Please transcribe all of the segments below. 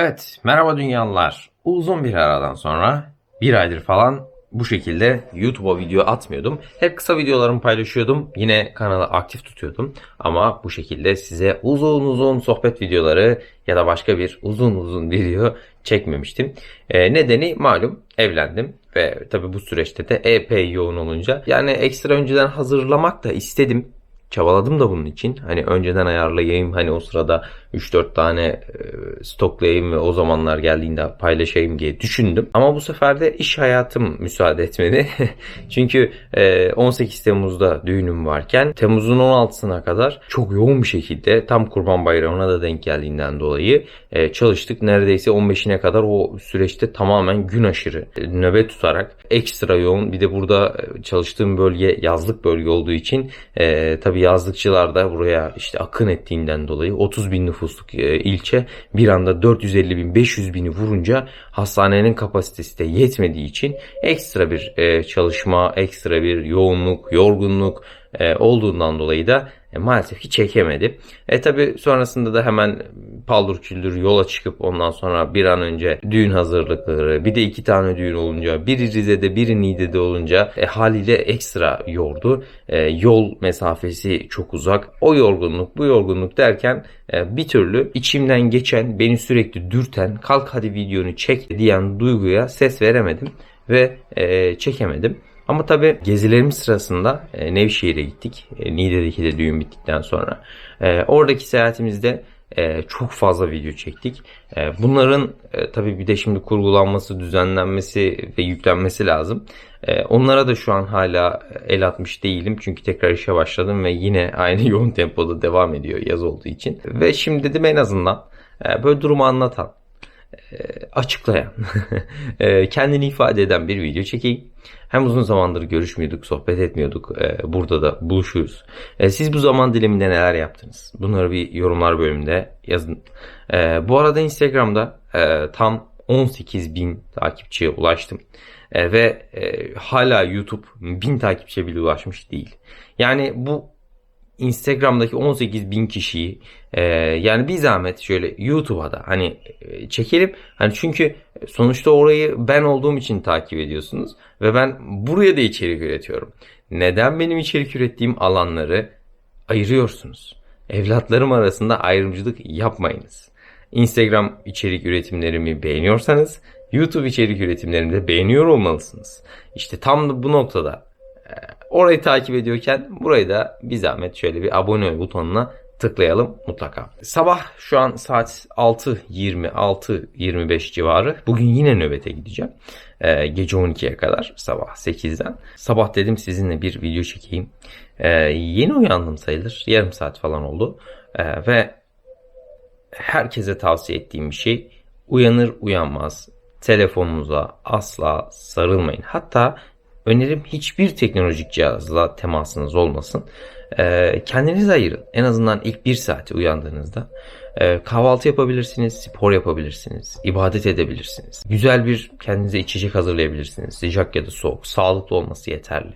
Evet, merhaba dünyalılar. Uzun bir aradan sonra bir aydır falan bu şekilde YouTube'a video atmıyordum. Hep kısa videolarımı paylaşıyordum. Yine kanalı aktif tutuyordum. Ama bu şekilde size uzun uzun sohbet videoları ya da başka bir uzun uzun video çekmemiştim. Ee, nedeni malum evlendim ve tabi bu süreçte de epey yoğun olunca yani ekstra önceden hazırlamak da istedim. Çabaladım da bunun için. Hani önceden ayarlayayım. Hani o sırada 3-4 tane e, stoklayayım ve o zamanlar geldiğinde paylaşayım diye düşündüm. Ama bu sefer de iş hayatım müsaade etmedi. Çünkü e, 18 Temmuz'da düğünüm varken Temmuz'un 16'sına kadar çok yoğun bir şekilde tam Kurban Bayramı'na da denk geldiğinden dolayı e, çalıştık. Neredeyse 15'ine kadar o süreçte tamamen gün aşırı e, nöbet tutarak ekstra yoğun. Bir de burada e, çalıştığım bölge yazlık bölge olduğu için e, tabii yazlıkçılar da buraya işte akın ettiğinden dolayı 30 bin nüfusluk e, ilçe bir anda 450 bin 500 bini vurunca hastanenin kapasitesi de yetmediği için ekstra bir e, çalışma, ekstra bir yoğunluk, yorgunluk e, olduğundan dolayı da e, maalesef ki çekemedi. E tabi sonrasında da hemen paldur küldür yola çıkıp ondan sonra bir an önce düğün hazırlıkları bir de iki tane düğün olunca biri Rize'de biri Niğde'de olunca e, haliyle ekstra yordu. E, yol mesafesi çok uzak. O yorgunluk bu yorgunluk derken e, bir türlü içimden geçen beni sürekli dürten kalk hadi videonu çek diyen duyguya ses veremedim ve e, çekemedim. Ama tabii gezilerimiz sırasında e, Nevşehir'e gittik. E, Niğde'deki de düğün bittikten sonra. E, oradaki seyahatimizde e, çok fazla video çektik. E, bunların e, tabii bir de şimdi kurgulanması, düzenlenmesi ve yüklenmesi lazım. E, onlara da şu an hala el atmış değilim. Çünkü tekrar işe başladım ve yine aynı yoğun tempoda devam ediyor yaz olduğu için. Ve şimdi dedim en azından e, böyle durumu anlatan, e, açıklayan, e, kendini ifade eden bir video çekeyim. Hem uzun zamandır görüşmüyorduk, sohbet etmiyorduk. E, burada da buluşuyoruz. E, siz bu zaman diliminde neler yaptınız? Bunları bir yorumlar bölümünde yazın. E, bu arada Instagram'da e, tam 18 bin takipçiye ulaştım. E, ve e, hala YouTube bin takipçiye bile ulaşmış değil. Yani bu Instagram'daki 18 bin kişiyi e, yani bir zahmet şöyle YouTube'a da hani e, çekelim. Hani çünkü sonuçta orayı ben olduğum için takip ediyorsunuz ve ben buraya da içerik üretiyorum. Neden benim içerik ürettiğim alanları ayırıyorsunuz? Evlatlarım arasında ayrımcılık yapmayınız. Instagram içerik üretimlerimi beğeniyorsanız YouTube içerik üretimlerimi de beğeniyor olmalısınız. İşte tam da bu noktada e, orayı takip ediyorken burayı da bir zahmet şöyle bir abone ol butonuna tıklayalım mutlaka. Sabah şu an saat 6.20 6.25 civarı. Bugün yine nöbete gideceğim. Ee, gece 12'ye kadar sabah 8'den. Sabah dedim sizinle bir video çekeyim. Ee, yeni uyandım sayılır. Yarım saat falan oldu. Ee, ve herkese tavsiye ettiğim bir şey uyanır uyanmaz telefonunuza asla sarılmayın. Hatta önerim hiçbir teknolojik cihazla temasınız olmasın. Ee, kendinizi ayırın. En azından ilk bir saati uyandığınızda. Ee, kahvaltı yapabilirsiniz, spor yapabilirsiniz, ibadet edebilirsiniz. Güzel bir kendinize içecek hazırlayabilirsiniz. Sıcak ya da soğuk, sağlıklı olması yeterli.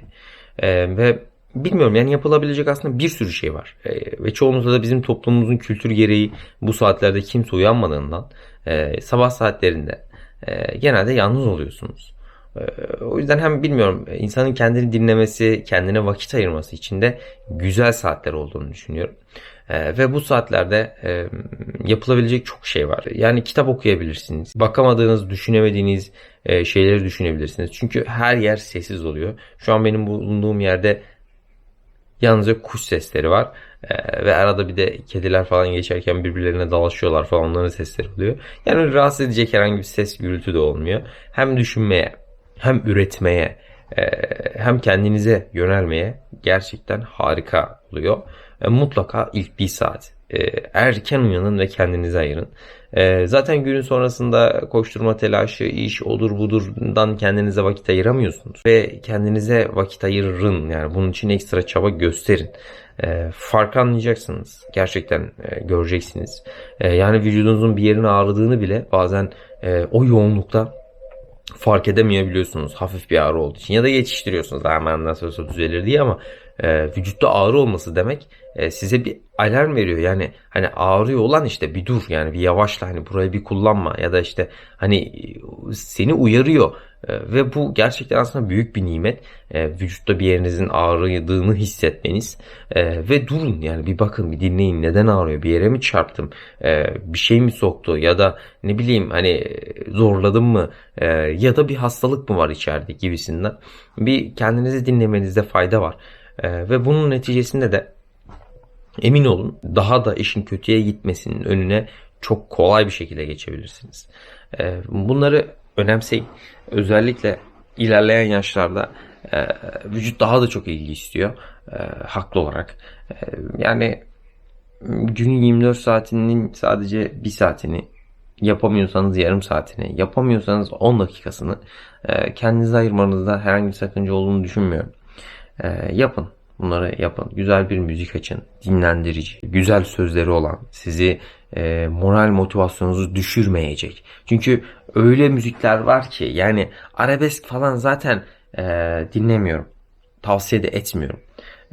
Ee, ve bilmiyorum yani yapılabilecek aslında bir sürü şey var. Ve çoğunlukla da bizim toplumumuzun kültür gereği bu saatlerde kimse uyanmadığından e, sabah saatlerinde e, genelde yalnız oluyorsunuz. E, o yüzden hem bilmiyorum insanın kendini dinlemesi, kendine vakit ayırması için de güzel saatler olduğunu düşünüyorum. E, ve bu saatlerde e, yapılabilecek çok şey var. Yani kitap okuyabilirsiniz. Bakamadığınız, düşünemediğiniz e, şeyleri düşünebilirsiniz. Çünkü her yer sessiz oluyor. Şu an benim bulunduğum yerde yalnızca kuş sesleri var. Ee, ve arada bir de kediler falan geçerken birbirlerine dalaşıyorlar falan onların sesleri oluyor. Yani rahatsız edecek herhangi bir ses gürültü de olmuyor. Hem düşünmeye hem üretmeye e, hem kendinize yönelmeye gerçekten harika oluyor. E, mutlaka ilk bir saat e, erken uyanın ve kendinize ayırın. Zaten günün sonrasında koşturma telaşı, iş odur budurdan kendinize vakit ayıramıyorsunuz. Ve kendinize vakit ayırın. Yani bunun için ekstra çaba gösterin. Farkı anlayacaksınız. Gerçekten göreceksiniz. Yani vücudunuzun bir yerine ağrıdığını bile bazen o yoğunlukta fark edemeyebiliyorsunuz. Hafif bir ağrı olduğu için. Ya da geçiştiriyorsunuz hemen nasıl olsa düzelir diye ama e, vücutta ağrı olması demek e, size bir alarm veriyor. Yani hani ağrıyor olan işte bir dur yani bir yavaşla hani burayı bir kullanma ya da işte hani e, seni uyarıyor ve bu gerçekten aslında büyük bir nimet. E, vücutta bir yerinizin ağrıdığını hissetmeniz. E, ve durun yani bir bakın bir dinleyin. Neden ağrıyor? Bir yere mi çarptım? Bir şey mi soktu? Ya da ne bileyim hani zorladım mı? Ya da bir hastalık mı var içeride gibisinden. Bir kendinizi dinlemenizde fayda var. Ve bunun neticesinde de emin olun daha da işin kötüye gitmesinin önüne çok kolay bir şekilde geçebilirsiniz. Bunları önemseyin. Özellikle ilerleyen yaşlarda e, vücut daha da çok ilgi istiyor. E, haklı olarak. E, yani günün 24 saatinin sadece bir saatini yapamıyorsanız yarım saatini, yapamıyorsanız 10 dakikasını e, kendinize ayırmanızda herhangi bir sakınca olduğunu düşünmüyorum. E, yapın. Bunları yapın. Güzel bir müzik açın. Dinlendirici. Güzel sözleri olan. Sizi e, moral motivasyonunuzu düşürmeyecek. Çünkü öyle müzikler var ki yani arabesk falan zaten e, dinlemiyorum. Tavsiye de etmiyorum.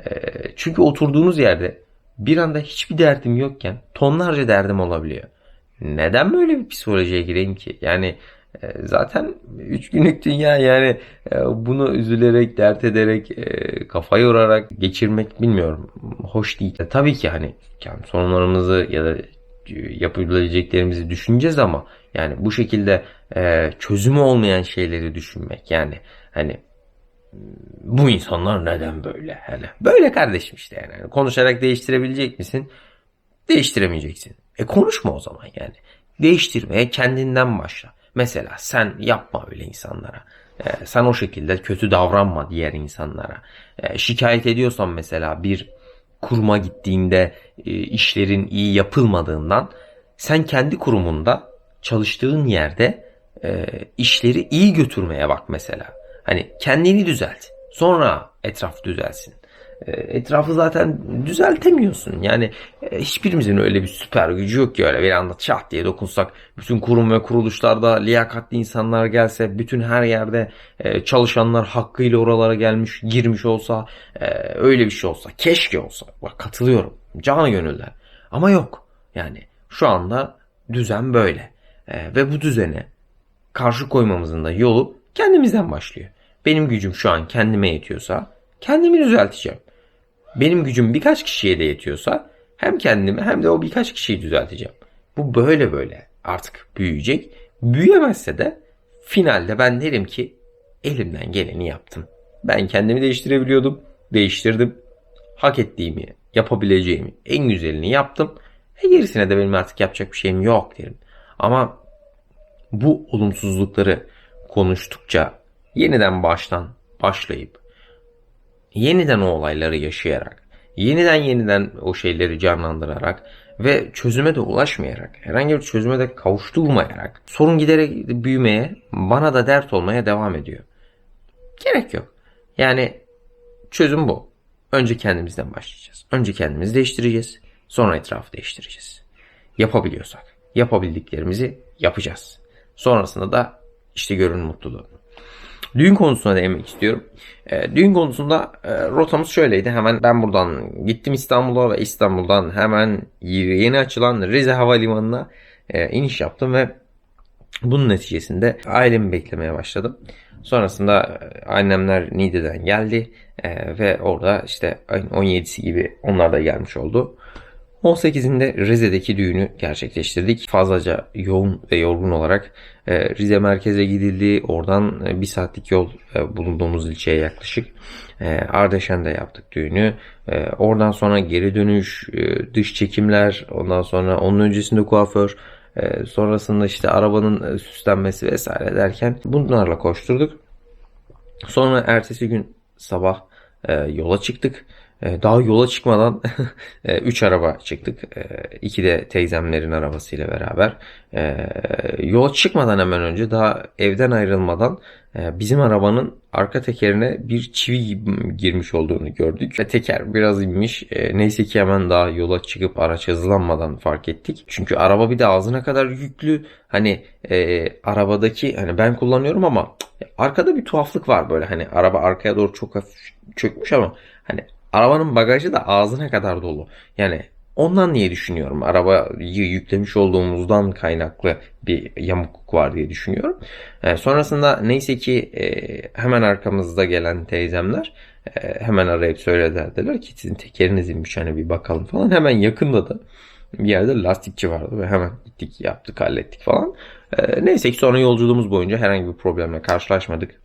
E, çünkü oturduğunuz yerde bir anda hiçbir derdim yokken tonlarca derdim olabiliyor. Neden böyle bir psikolojiye gireyim ki? Yani zaten 3 günlük dünya yani e, bunu üzülerek, dert ederek, e, kafa yorarak geçirmek bilmiyorum. Hoş değil. E, tabii ki hani kendi sorunlarımızı ya da yapabileceklerimizi düşüneceğiz ama yani bu şekilde e, çözümü olmayan şeyleri düşünmek yani hani bu insanlar neden böyle? Hani böyle kardeşim işte yani. Hani konuşarak değiştirebilecek misin? Değiştiremeyeceksin. E konuşma o zaman yani. Değiştirmeye kendinden başla. Mesela sen yapma öyle insanlara. E, sen o şekilde kötü davranma diğer insanlara. E, şikayet ediyorsan mesela bir kuruma gittiğinde e, işlerin iyi yapılmadığından sen kendi kurumunda çalıştığın yerde e, işleri iyi götürmeye bak mesela. Hani kendini düzelt. Sonra etraf düzelsin. E, etrafı zaten düzeltemiyorsun. Yani e, hiçbirimizin öyle bir süper gücü yok ki öyle bir anda çat diye dokunsak bütün kurum ve kuruluşlarda liyakatli insanlar gelse bütün her yerde e, çalışanlar hakkıyla oralara gelmiş girmiş olsa öyle bir şey olsa keşke olsa bak katılıyorum canı gönülden ama yok yani şu anda düzen böyle ve bu düzene karşı koymamızın da yolu kendimizden başlıyor. Benim gücüm şu an kendime yetiyorsa kendimi düzelteceğim. Benim gücüm birkaç kişiye de yetiyorsa hem kendimi hem de o birkaç kişiyi düzelteceğim. Bu böyle böyle artık büyüyecek. Büyüyemezse de finalde ben derim ki elimden geleni yaptım. Ben kendimi değiştirebiliyordum. Değiştirdim. Hak ettiğimi, yapabileceğimi en güzelini yaptım. E gerisine de benim artık yapacak bir şeyim yok derim. Ama bu olumsuzlukları konuştukça yeniden baştan başlayıp yeniden o olayları yaşayarak, yeniden yeniden o şeyleri canlandırarak ve çözüme de ulaşmayarak, herhangi bir çözüme de kavuşturmayarak sorun giderek büyümeye, bana da dert olmaya devam ediyor. Gerek yok. Yani çözüm bu. Önce kendimizden başlayacağız. Önce kendimizi değiştireceğiz. Sonra etrafı değiştireceğiz. Yapabiliyorsak. Yapabildiklerimizi yapacağız. Sonrasında da işte görün mutluluğu. Düğün konusuna değinmek istiyorum. E, düğün konusunda e, rotamız şöyleydi. Hemen ben buradan gittim İstanbul'a ve İstanbul'dan hemen yeni açılan Rize Havalimanı'na e, iniş yaptım ve bunun neticesinde ailemi beklemeye başladım. Sonrasında e, annemler Niğde'den geldi e, ve orada işte ayın 17'si gibi onlar da gelmiş oldu. 18'inde Rize'deki düğünü gerçekleştirdik. Fazlaca yoğun ve yorgun olarak e, Rize merkeze gidildi. Oradan e, bir saatlik yol e, bulunduğumuz ilçeye yaklaşık. Ardeşen'de yaptık düğünü. Oradan sonra geri dönüş, dış çekimler, ondan sonra onun öncesinde kuaför, sonrasında işte arabanın süslenmesi vesaire derken bunlarla koşturduk. Sonra ertesi gün sabah yola çıktık. Ee, daha yola çıkmadan 3 e, araba çıktık. E, iki de teyzemlerin arabasıyla beraber. E, yola çıkmadan hemen önce daha evden ayrılmadan bizim arabanın arka tekerine bir çivi girmiş olduğunu gördük. Ve teker biraz inmiş. E, neyse ki hemen daha yola çıkıp araç hızlanmadan fark ettik. Çünkü araba bir de ağzına kadar yüklü. Hani e, arabadaki hani ben kullanıyorum ama arkada bir tuhaflık var böyle. Hani araba arkaya doğru çok hafif çökmüş ama hani arabanın bagajı da ağzına kadar dolu. Yani Ondan niye düşünüyorum? Arabayı yüklemiş olduğumuzdan kaynaklı bir yamukluk var diye düşünüyorum. E, sonrasında neyse ki e, hemen arkamızda gelen teyzemler e, hemen arayıp söylediler. Dediler ki sizin tekeriniz inmiş hani bir bakalım falan. Hemen yakında da bir yerde lastikçi vardı ve hemen gittik yaptık hallettik falan. E, neyse ki sonra yolculuğumuz boyunca herhangi bir problemle karşılaşmadık.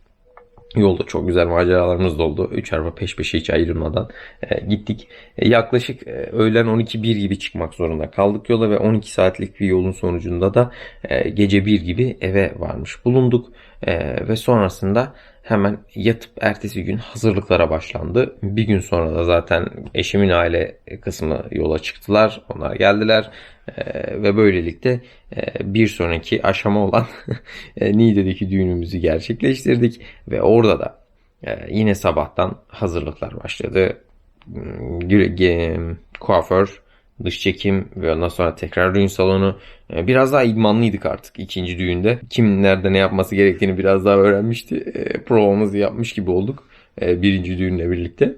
Yolda çok güzel maceralarımız da oldu. Üç araba peş peşe hiç ayrılmadan e, gittik. E, yaklaşık e, öğlen 12-1 gibi çıkmak zorunda kaldık yola ve 12 saatlik bir yolun sonucunda da e, gece 1 gibi eve varmış bulunduk. E, ve sonrasında hemen yatıp ertesi gün hazırlıklara başlandı. Bir gün sonra da zaten eşimin aile kısmı yola çıktılar. Onlar geldiler. Ee, ve böylelikle e, bir sonraki aşama olan Niğde'deki düğünümüzü gerçekleştirdik ve orada da e, yine sabahtan hazırlıklar başladı. Hmm, Kuaför, dış çekim ve ondan sonra tekrar düğün salonu. E, Biraz daha idmanlıydık artık ikinci düğünde. Kim nerede ne yapması gerektiğini biraz daha öğrenmişti. E, Provamızı yapmış gibi olduk e, birinci düğünle birlikte.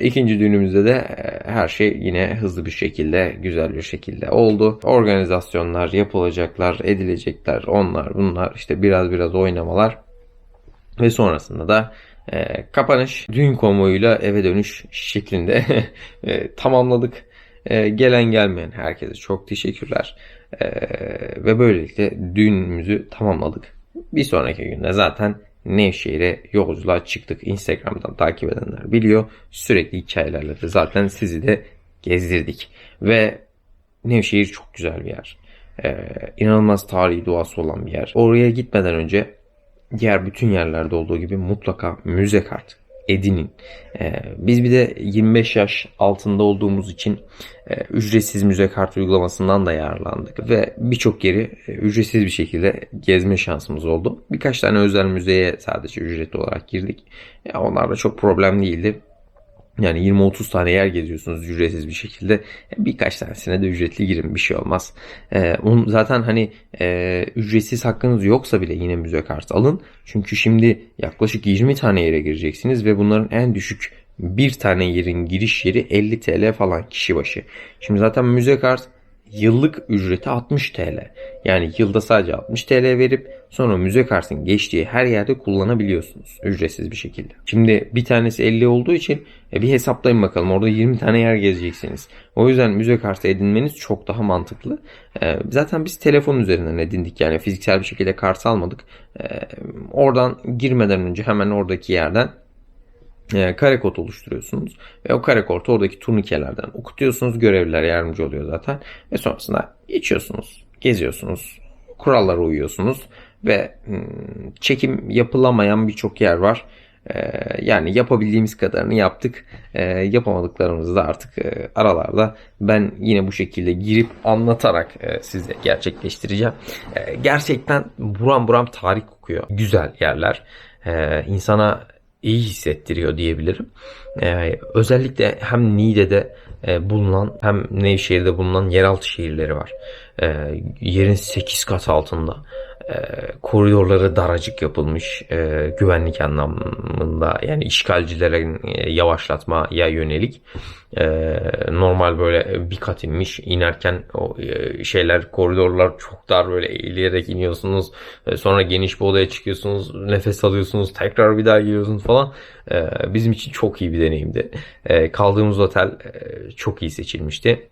İkinci düğünümüzde de e, her şey yine hızlı bir şekilde, güzel bir şekilde oldu. Organizasyonlar yapılacaklar, edilecekler, onlar bunlar işte biraz biraz oynamalar ve sonrasında da e, kapanış düğün konvoyuyla eve dönüş şeklinde e, tamamladık. E, gelen gelmeyen herkese çok teşekkürler. E, ve böylelikle düğünümüzü tamamladık. Bir sonraki günde zaten Nevşehir'e yolculuğa çıktık. Instagram'dan takip edenler biliyor. Sürekli hikayelerle de zaten sizi de gezdirdik. Ve Nevşehir çok güzel bir yer. Ee, inanılmaz tarihi doğası olan bir yer. Oraya gitmeden önce diğer bütün yerlerde olduğu gibi mutlaka müze kart edinin. Ee, biz bir de 25 yaş altında olduğumuz için e, ücretsiz müze kart uygulamasından da yararlandık ve birçok yeri e, ücretsiz bir şekilde gezme şansımız oldu. Birkaç tane özel müzeye sadece ücretli olarak girdik. Onlar da çok problem değildi. Yani 20-30 tane yer geziyorsunuz ücretsiz bir şekilde. Birkaç tanesine de ücretli girin bir şey olmaz. Ee, onun zaten hani e, ücretsiz hakkınız yoksa bile yine müze kartı alın. Çünkü şimdi yaklaşık 20 tane yere gireceksiniz ve bunların en düşük bir tane yerin giriş yeri 50 TL falan kişi başı. Şimdi zaten müze kart yıllık ücreti 60 TL. Yani yılda sadece 60 TL verip sonra müze kartın geçtiği her yerde kullanabiliyorsunuz ücretsiz bir şekilde. Şimdi bir tanesi 50 olduğu için e, bir hesaplayın bakalım orada 20 tane yer gezeceksiniz. O yüzden müze kartı edinmeniz çok daha mantıklı. E, Zaten biz telefon üzerinden edindik yani fiziksel bir şekilde kart almadık. E, Oradan girmeden önce hemen oradaki yerden e, kare kod oluşturuyorsunuz ve o kare kodu oradaki turnikelerden okutuyorsunuz. Görevliler yardımcı oluyor zaten ve sonrasında geçiyorsunuz, geziyorsunuz, kurallara uyuyorsunuz ve hmm, çekim yapılamayan birçok yer var. E, yani yapabildiğimiz kadarını yaptık. E, yapamadıklarımızı da artık aralarda ben yine bu şekilde girip anlatarak size gerçekleştireceğim. Gerçekten buram buram tarih kokuyor. Güzel yerler. İnsana iyi hissettiriyor diyebilirim. Ee, özellikle hem Niğde'de e, bulunan hem Nevşehir'de bulunan yeraltı şehirleri var. Ee, yerin 8 kat altında. Ee, koridorları daracık yapılmış e, güvenlik anlamında yani işgalcilere e, yavaşlatmaya yönelik e, normal böyle bir kat inmiş. İnerken o e, şeyler koridorlar çok dar böyle eğilerek iniyorsunuz E, sonra geniş bir odaya çıkıyorsunuz nefes alıyorsunuz tekrar bir daha giriyorsunuz falan. E, bizim için çok iyi bir deneyimdi. E, kaldığımız otel e, çok iyi seçilmişti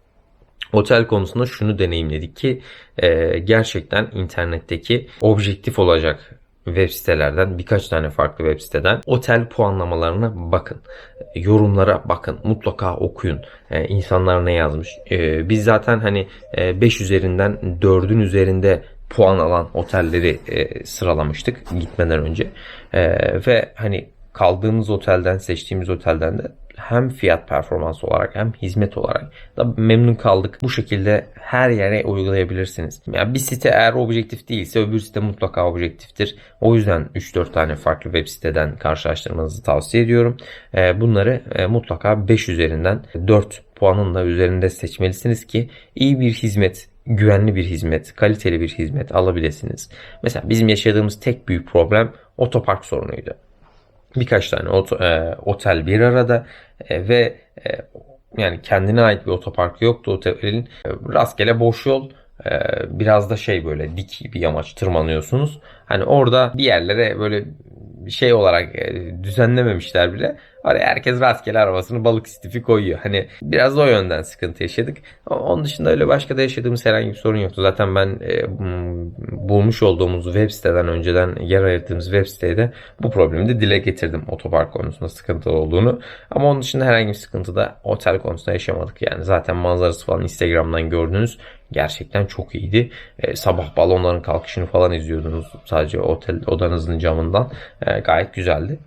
Otel konusunda şunu deneyimledik ki e, gerçekten internetteki objektif olacak web sitelerden birkaç tane farklı web siteden otel puanlamalarına bakın. E, Yorumlara bakın. Mutlaka okuyun. E, insanlar ne yazmış. E, biz zaten hani 5 üzerinden 4'ün üzerinde puan alan otelleri e, sıralamıştık gitmeden önce. E, ve hani kaldığımız otelden seçtiğimiz otelden de hem fiyat performans olarak hem hizmet olarak da memnun kaldık. Bu şekilde her yere uygulayabilirsiniz. Yani bir site eğer objektif değilse öbür site mutlaka objektiftir. O yüzden 3-4 tane farklı web siteden karşılaştırmanızı tavsiye ediyorum. Ee, Bunları e, mutlaka 5 üzerinden 4 puanın da üzerinde seçmelisiniz ki iyi bir hizmet, güvenli bir hizmet, kaliteli bir hizmet alabilirsiniz. Mesela bizim yaşadığımız tek büyük problem otopark sorunuydu birkaç tane e, otel bir arada e, ve e, yani kendine ait bir otopark yoktu otelin. Rastgele boş yol biraz da şey böyle dik bir yamaç tırmanıyorsunuz. Hani orada bir yerlere böyle şey olarak e, düzenlememişler bile. Oraya herkes rastgele arabasını balık istifi koyuyor. Hani biraz da o yönden sıkıntı yaşadık. Onun dışında öyle başka da yaşadığımız herhangi bir sorun yoktu. Zaten ben e, bulmuş olduğumuz web siteden önceden yer ayırdığımız web sitede bu problemi de dile getirdim. Otopark konusunda sıkıntılı olduğunu. Ama onun dışında herhangi bir sıkıntı da otel konusunda yaşamadık. Yani zaten manzarası falan Instagram'dan gördünüz. Gerçekten çok iyiydi. E, sabah balonların kalkışını falan izliyordunuz sadece otel odanızın camından. E, gayet güzeldi.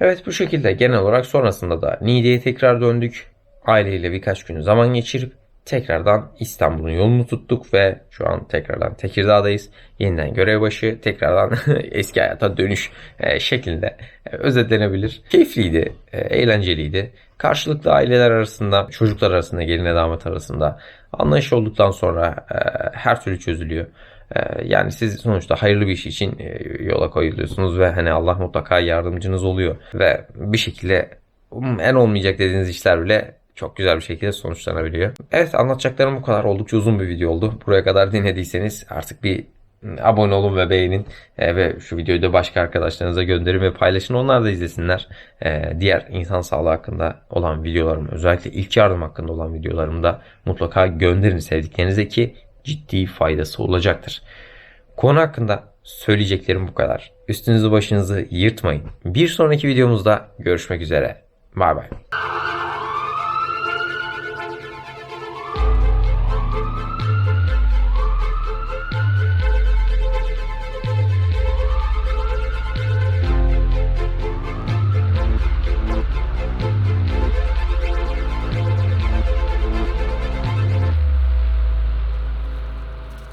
Evet bu şekilde genel olarak sonrasında da Niğde'ye tekrar döndük. Aileyle birkaç gün zaman geçirip tekrardan İstanbul'un yolunu tuttuk ve şu an tekrardan Tekirdağ'dayız. Yeniden görev başı, tekrardan eski hayata dönüş e, şeklinde e, özetlenebilir. Keyifliydi, e, eğlenceliydi. Karşılıklı aileler arasında, çocuklar arasında, geline damat arasında anlayış olduktan sonra e, her türlü çözülüyor. E, Yani siz sonuçta hayırlı bir iş için e, yola koyuluyorsunuz ve hani Allah mutlaka yardımcınız oluyor ve bir şekilde um, en olmayacak dediğiniz işler bile çok güzel bir şekilde sonuçlanabiliyor. Evet anlatacaklarım bu kadar. Oldukça uzun bir video oldu. Buraya kadar dinlediyseniz artık bir abone olun ve beğenin E, ve şu videoyu da başka arkadaşlarınıza gönderin ve paylaşın. Onlar da izlesinler. E, diğer insan sağlığı hakkında olan videolarım özellikle ilk yardım hakkında olan videolarımı da mutlaka gönderin sevdiklerinize ki ciddi faydası olacaktır. Konu hakkında söyleyeceklerim bu kadar. Üstünüzü başınızı yırtmayın. Bir sonraki videomuzda görüşmek üzere. Bay bay.